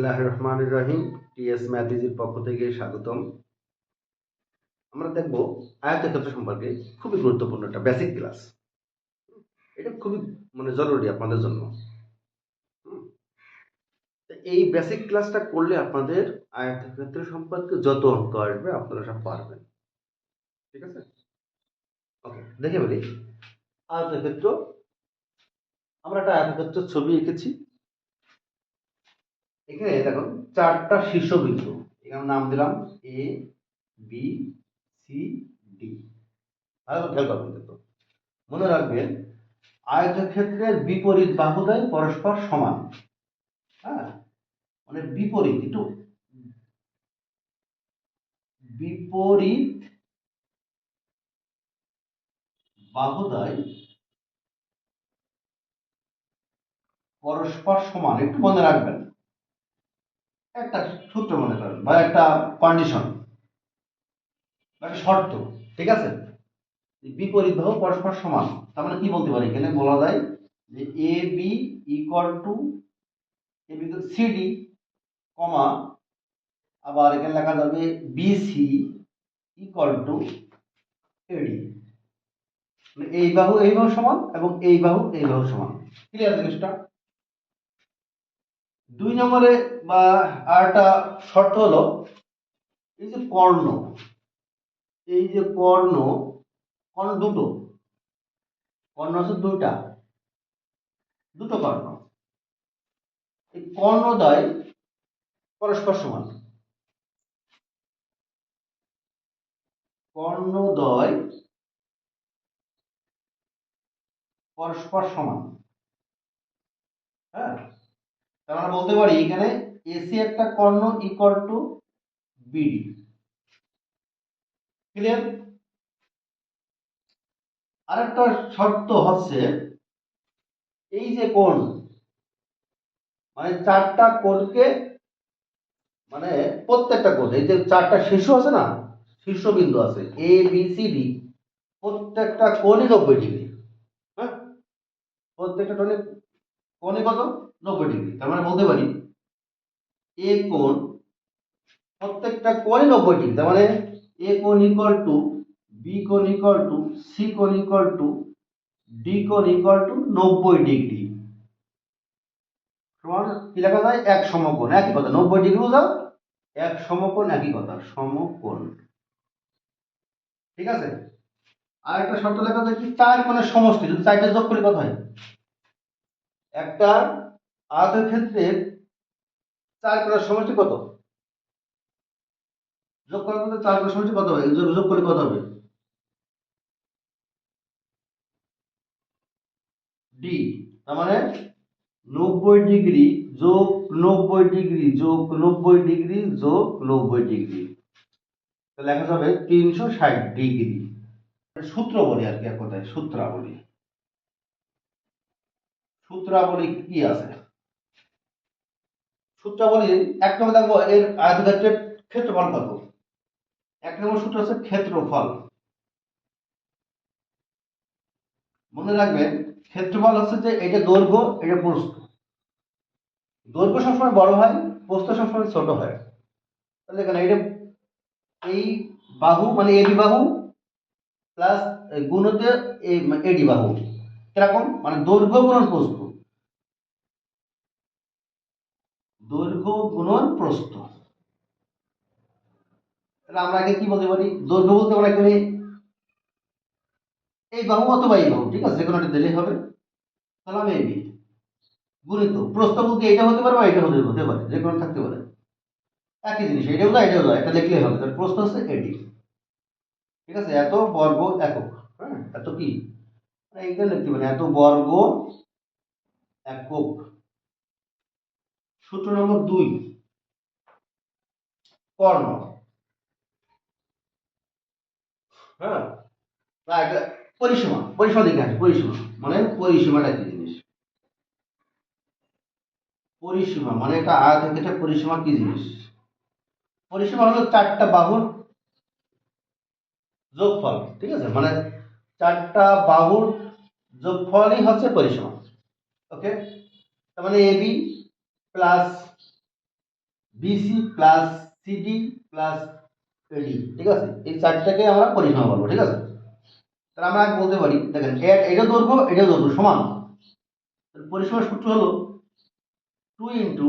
আল্লাহ পক্ষ থেকে স্বাগতম। আমরা সম্পর্কে খুবই গুরুত্বপূর্ণ একটা বেসিক ক্লাস এটা খুবই মানে জরুরি আপনাদের জন্য। এই বেসিক ক্লাসটা করলে আপনাদের সম্পর্কে যত অঙ্ক আসবে আপনারা সব পারবেন। ঠিক আছে? ওকে দেখে বলি আয়তক্ষেত্র আমরা একটা আয়তক্ষেত্র ছবি এঁকেছি। এখানে দেখো চারটা শীর্ষবিন্দু। এখানে নাম দিলাম এ বি সি ডি ভালো খেয়াল মনে রাখবেন আয়তক্ষেত্রের বিপরীত বাহুদাই পরস্পর সমান। হ্যাঁ? মানে বিপরীত, একটু বিপরীত বাহুদাই পরস্পর সমান, একটু মনে রাখবেন। একটা সূত্র মনে করেন বা একটা কন্ডিশন একটা শর্ত, ঠিক আছে? বিপরীত বাহু পরস্পর সমান। তার মানে কি বলতে পারি? এখানে বলা যায় যে A B equal to A B CD comma আবার এখানে লেখা যাবে বিসি ইকুয়াল টু এডি এই বাহু এই বাহু সমান এবং এই বাহু এই বাহু সমান। ক্লিয়ার জিনিসটা? দুই নম্বরে বা আরেকটা শর্ত হলো, এই যে কর্ণ, এই যে কর্ণ কর্ণ দুটো, কর্ণ হচ্ছে দুইটা, দুটো কর্ণ। এই কর্ণদ্বয় পরস্পর সমান। কর্ণদ্বয় পরস্পর সমান। হ্যাঁ? মানে বলতে পারি এখানে এসি একটা কর্ণ ইকুয়াল টু বিডি ক্লিয়ার আরেকটা শর্ত হচ্ছে, এই যে কোণ মানে চারটা কোণকে মানে প্রত্যেকটা কোণ, এই যে চারটা শীর্ষ আছে না, শীর্ষবিন্দু আছে এ বি সি ডি প্রত্যেকটা কোণই নব্বই ডিগ্রি। হ্যাঁ? প্রত্যেকটা কোণে কোণে কত? নব্বই ডিগ্রি, তার মানে বলতে পারি এ কোণ প্রত্যেকটা কোণই নব্বই ডিগ্রি, তার মানে এ কোণ ইকুয়াল টু বি কোণ ইকুয়াল টু সি কোণ ইকুয়াল টু ডি কোণ ইকুয়াল টু নব্বই ডিগ্রি। সমান কি লেখা যায়? এক সমকোণ, একই কথা, নব্বই ডিগ্রি বোঝা এক সমকোণ, একই কথা, সমকোণ। ঠিক আছে? আর একটা শর্ত লেখা যায় কি? চার কোণের সমষ্টি, যদি চারটে যোগ করলে কত হয়। একটা আয়তক্ষেত্রের চার কোণের সমষ্টি কত? যোগ করার মধ্যে চার কোণের সমষ্টি কত হবে? যোগ করলে কত হবে? ডি তার মানে নব্বই ডিগ্রি যোগ নব্বই ডিগ্রি যোগ নব্বই ডিগ্রি যোগ নব্বই ডিগ্রি। তো লেখা যাবে তিনশো ষাট ডিগ্রি। সূত্র বলি আর কি এক কথায়, সূত্রাবলী। সূত্রাবলী কি আছে? সূত্রাবলী এক নম্বর দেখব এর আয়তক্ষেত্রের ক্ষেত্রফল কত? এক নম্বর সূত্র হচ্ছে ক্ষেত্রফল। মনে রাখবেন ক্ষেত্রফল হচ্ছে যে এটা দৈর্ঘ্য এটা প্রস্থ। দৈর্ঘ্য সবসময় বড় হয়, প্রস্থ সবসময় ছোট হয়। তাহলে এখানে এটা এই বাহু মানে এবি বাহু প্লাস গুণতে এডি বাহু। কীরকম? মানে দৈর্ঘ্য গুণন প্রস্থ। দৈর্ঘ্য গুণন প্রস্থ। তাহলে আমরা আগে কি বলতে পারি? দৈর্ঘ্য বলতে আমরা এখানে এই বাহু অথবা এই বাহু, ঠিক আছে? কোনো একটা দিলেই হবে। তাহলে আমি এবি গুণিত, প্রস্থ বলতে এটা হতে পারে বা এটা হতে হতে পারে যে কোনো থাকতে পারে। একই জিনিস এটাও যা এটাও যা এটা লিখলেই হবে। তাহলে প্রস্থ হচ্ছে এডি ঠিক আছে? এত বর্গ একক হ্যাঁ? এত কি? মানে এইখানে লিখতে পারি, এত বর্গ একক। সূত্র নম্বর দুই, কর্ণ। হ্যাঁ? পরিসীমা পরিসীমা দেখে পরিসীমা। মানে পরিসীমাটা কি জিনিস? পরিসীমা মানে আয়তক্ষেত্রের পরিসীমা কি জিনিস? পরিসীমা হলো চারটা বাহুর যোগফল, ঠিক আছে? মানে চারটা বাহুর যোগফলই হচ্ছে পরিসীমা, ওকে? তার মানে AB plus BC plus CD plus AD ঠিক আছে? এই চারটাকে আমরা পরিসীমা বলব, ঠিক আছে? তাহলে আমরা আগে বলতে পারি, দেখেন এটা দৈর্ঘ্য এটা দৈর্ঘ্য, সমান। পরিসীমার সূত্র হলো টু ইন্টু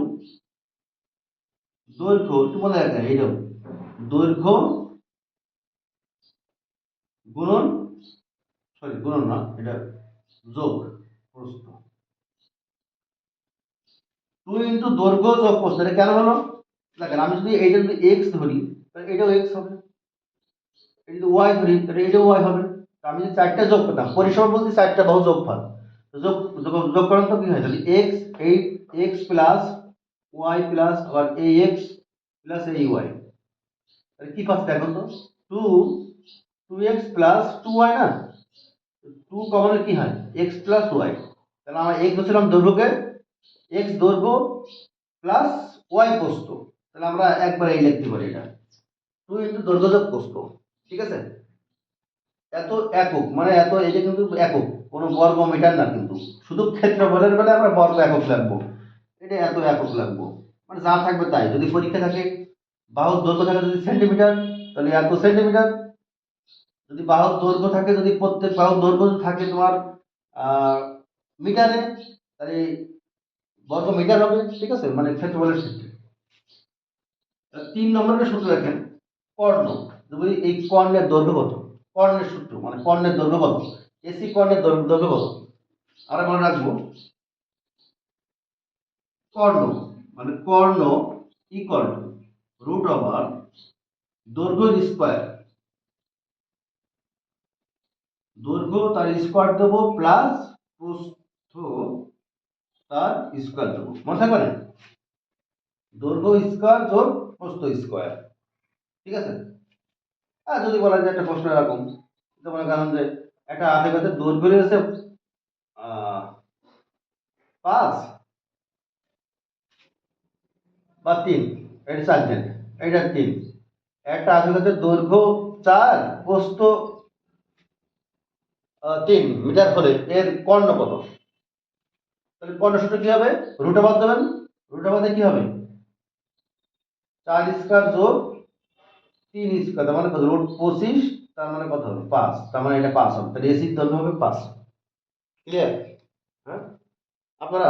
দৈর্ঘ্য, একটু মনে রাখেন এইটাও দৈর্ঘ্য গুণন সরি গুণন না, এটা যোগ প্রস্থ। টু ইন্টু দৈর্ঘ্য যোগ প্রস্থ এটা কেন হলো দেখেন আমি যদি এইটা যদি এক্স ধরি তাহলে এটাও এক্স হবে এটা যদি ওয়াই ধরি তাহলে এটাও ওয়াই হবে তা আমি যদি চারটা যোগ করতাম পরিসীমা বলতে চারটা বহু যোগ ফল যোগ যোগ- যোগ করেন তো কি হয় তাহলে x eight x plus y plus আবার এ এক্স প্লাস এই ওয়াই তাহলে কি পাচ্ছে দেখো তো two two x plus two y না টু কমনের কি হয় এক্স প্লাস ওয়াই তাহলে আমরা এক্স ধরছিলাম দৈর্ঘ্যকে এক্স দৈর্ঘ্য প্লাস ওয়াই প্রস্থ। তাহলে আমরা একবার এই লিখতে পারি এটা। টু ইন্টু দৈর্ঘ্য প্রস্থ, ঠিক আছে? এত একক মানে এত এটা কিন্তু একক, কোনো বর্গ মিটার না কিন্তু। শুধু ক্ষেত্রফলের বেলায় আমরা বর্গ একক লাগবো। এটা এত একক লাগবো। মানে যা থাকবে তাই। যদি পরীক্ষা থাকে, বাহুর দৈর্ঘ্য থাকে যদি সেন্টিমিটার, তাহলে এত সেন্টিমিটার। যদি বাহুর দৈর্ঘ্য থাকে, যদি প্রত্যেক বাহুর দৈর্ঘ্য থাকে তোমার মিটারে, তাহলে বর্গ মিটার হবে, ঠিক আছে? মানে ক্ষেত্রফলের ক্ষেত্রে তিন নম্বরের সূত্র দেখেন, কর্ণ। যদি এই কর্ণের দৈর্ঘ্য কত? কর্ণের সূত্র মানে কর্ণের দৈর্ঘ্য কত? এসি কর্ণের দৈর্ঘ্য কত? আমরা মনে রাখব। কর্ণ মানে কর্ণ ইকুয়াল টু রুট ওভার দৈর্ঘ্য স্কোয়ার দৈর্ঘ্য তার স্কোয়ার দেবো প্লাস প্রস্থ তার স্কোয়ার দেবো মনে থাকবে না? দৈর্ঘ্য স্কোয়ার যোগ প্রস্থ স্কোয়ার। ঠিক আছে? আর যদি বলা যায় একটা প্রশ্ন এরকম মনে করেন যে একটা আধেঘাতের দৈর্ঘ্য রয়েছে পাঁচ বা তিন, এটা চার জানি, এটা তিন। একটা আধেঘাতের দৈর্ঘ্য চার, প্রস্থ তিন মিটার হলে এর কর্ণ কত? তাহলে সূত্র কি হবে? রুটাবাদ দেবেন। রুটাবাদে কি হবে? চার স্কোয়ার যোগ তিন স্কোয়ার, তার মানে কত? রুট পঁচিশ, তার মানে কত হবে? পাঁচ। তার মানে এটা পাঁচ হবে। তাহলে এসির দৈর্ঘ্য হবে পাঁচ। ক্লিয়ার হ্যাঁ? আপনারা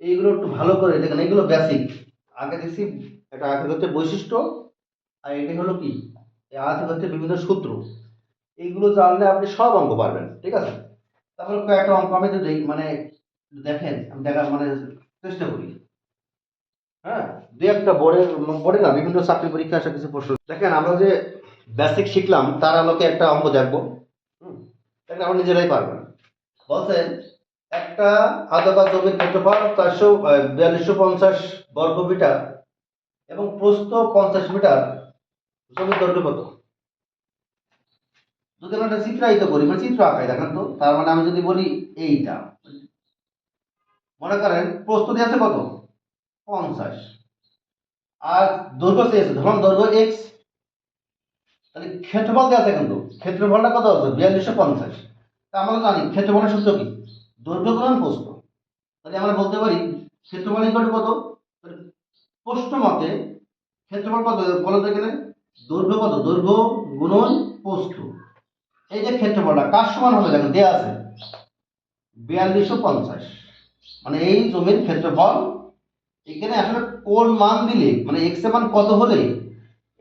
এইগুলো একটু ভালো করে দেখেন। এগুলো বেসিক আগে দেখছি এটা আগে হচ্ছে বৈশিষ্ট্য, আর এটা হলো কি? আগে হচ্ছে বিভিন্ন সূত্র। এইগুলো জানলে আপনি সব অঙ্ক পারবেন। ঠিক আছে? তারপরে কয়েকটা অঙ্ক আমি তো মানে দেখেন, আমি দেখার মানে চেষ্টা করি। হ্যাঁ দু একটা বোর্ডের, বোর্ডে না, বিভিন্ন চাকরি পরীক্ষা আসা কিছু প্রশ্ন। দেখেন, আমরা যে বেসিক শিখলাম, তার আলোকে একটা অঙ্ক দেখব। দেখেন, আমরা নিজেরাই পারবেন বলছেন, একটা আদাবা জমির ক্ষেত্রফল চারশো বিয়াল্লিশশো পঞ্চাশ বর্গ মিটার এবং প্রস্থ পঞ্চাশ মিটার। জমির দৈর্ঘ্য কত? যদি আমরা একটা চিত্রায়িত করি মানে চিত্র আঁকাই দেখেন তো, তার মানে আমি যদি বলি এইটা মনে করেন প্রস্থ দিয়ে আছে কত? পঞ্চাশ। আর দৈর্ঘ্য চেয়েছে ধরুন দৈর্ঘ্য এক্স তাহলে ক্ষেত্রফল দেওয়া আছে কিন্তু, ক্ষেত্রফলটা কত আছে? বিয়াল্লিশশো পঞ্চাশ। তা আমরা জানি, ক্ষেত্রফলের সূত্র কি? দৈর্ঘ্য গুণন প্রস্থ। তাহলে আমরা বলতে পারি ক্ষেত্রফল ইকুয়াল টু কত? প্রস্থ মতে ক্ষেত্রফল কত? বলো তো এখানে, দৈর্ঘ্য কত? দৈর্ঘ্য গুণন প্রস্থ। এই যে ক্ষেত্রফলটা, কার সমান হবে? দেখেন দেওয়া আছে। বিয়াল্লিশশো পঞ্চাশ। মানে এই জমির ক্ষেত্রফল, এখানে আসলে কোন মান দিলে মানে এক্সের মান কত হলে,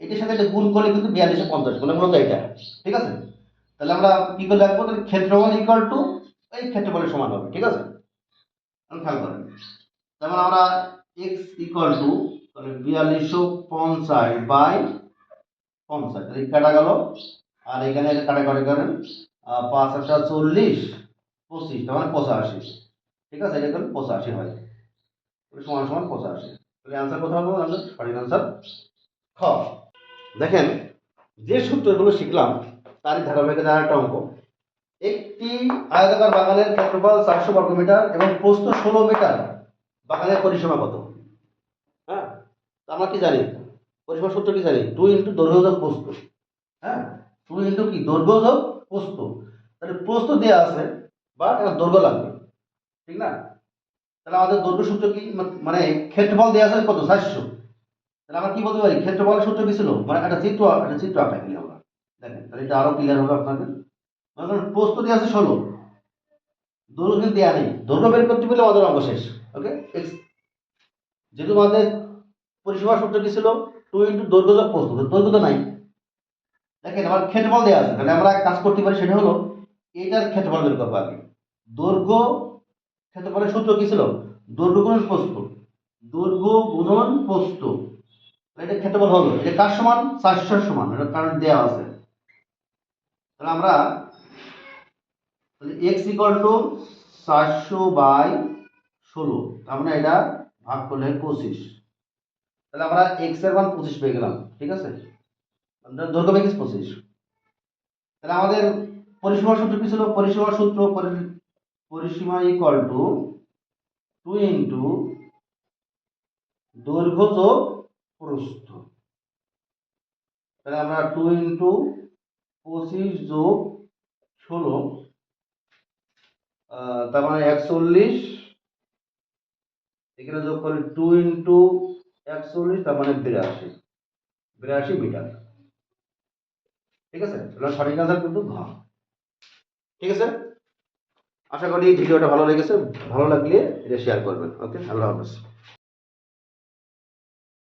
এটার সাথে এটা গুণ করলে কিন্তু বিয়াল্লিশশো পঞ্চাশ মানে মূলত এটা, ঠিক আছে? তাহলে আমরা কি করে রাখব? তাহলে ক্ষেত্রফল ইকুয়াল টু এই ক্ষেত্রফলের সমান হবে, ঠিক আছে? খেয়াল করেন। যেমন আমরা এক্স ইকুয়াল টু তাহলে বিয়াল্লিশশো পঞ্চাশ বাই পঞ্চাশ, তাহলে কাটা গেল, আর এখানে কাটাকাটি করেন পাঁচ একটা চল্লিশ, পঁচিশ মানে পঁচাশি। ঠিক আছে এটা কিন্তু পঁচাশি হয়। তাহলে সমান সমান পঁচাশি। তাহলে অ্যান্সার কোথাও হবে? আমাদের সঠিক অ্যান্সার খ। দেখেন, যে সূত্রগুলো শিখলাম, তারই ধারাবাহিকতা একটা অঙ্ক। একটি আয়তাকার বাগানের ক্ষেত্রফল চারশো বর্গ মিটার এবং প্রস্থ ষোলো মিটার। বাগানের পরিসীমা কত? হ্যাঁ আমরা কি জানি? পরিসীমা সূত্র কি জানি? টু ইন্টু দৈর্ঘ্য যোগ প্রস্থ। হ্যাঁ টু ইন্টু কি? দৈর্ঘ্য যোগ প্রস্থ। তাহলে প্রস্থ দেওয়া আছে বা দৈর্ঘ্য লাগবে। ঠিক না? তাহলে আমাদের দৈর্ঘ্য সূত্র কি? মানে ক্ষেত্রফল দেওয়া আছে কত? চারশো। তাহলে আমরা কি বলতে পারি? ক্ষেত্রফলের সূত্র কি ছিল? মানে একটা চিত্র একটা চিত্র আঁকা গেলে আমরা। দেখেন, তাহলে এটা আরও ক্লিয়ার হবে আপনাদের। মনে করেন প্রস্তুত দিয়ে আছে ষোলো। দৈর্ঘ্য কিন্তু দেওয়া নেই। দৈর্ঘ্য বের করতে পেলে আমাদের অঙ্ক শেষ। ওকে যেহেতু আমাদের পরিসীমা সূত্র কি ছিল? টু ইন্টু দৈর্ঘ্য যোগ প্রস্তুত দৈর্ঘ্য তো নাই। দেখেন আমার ক্ষেত্রফল দেওয়া আছে। তাহলে আমরা কাজ করতে পারি, সেটা হলো, এইটার ক্ষেত্রফল বের করব আগে। দৈর্ঘ্য ক্ষেত্রফলের সূত্র কি ছিল? দৈর্ঘ্য গুণন প্রস্থ। দৈর্ঘ্য গুণন প্রস্থ। এটা ক্ষেত্রফল হলো এটা কার সমান? চারশোর সমান। এটা কারণ দেওয়া আছে। তাহলে আমরা এক্স ইকুয়াল টু চারশো বাই ষোলো। তার মানে এটা ভাগ করলে পঁচিশ। তাহলে আমরা এক্সের মান পঁচিশ পেয়ে গেলাম। ঠিক আছে? দৈর্ঘ্য পেয়ে গেছি পঁচিশ। তাহলে আমাদের পরিসীমা সূত্র কি ছিল? পরিসীমা সূত্র পরিসীমা ইকুয়াল টু টু ইন্টু দৈর্ঘ্য যোগ প্রস্থ। তাহলে আমরা টু ইন্টু পঁচিশ যোগ ষোলো তার মানে একচল্লিশ, এখানে যোগ করি টু ইন্টু একচল্লিশ, তার মানে বিরাশি বিরাশি মিটার। ঠিক আছে? তাহলে সঠিক আনসার কিন্তু ঘ। ঠিক আছে? আশা করি ভিডিওটা ভালো লেগেছে। ভালো লাগলে এটা শেয়ার করবেন। ওকে আল্লাহ হাফেজ।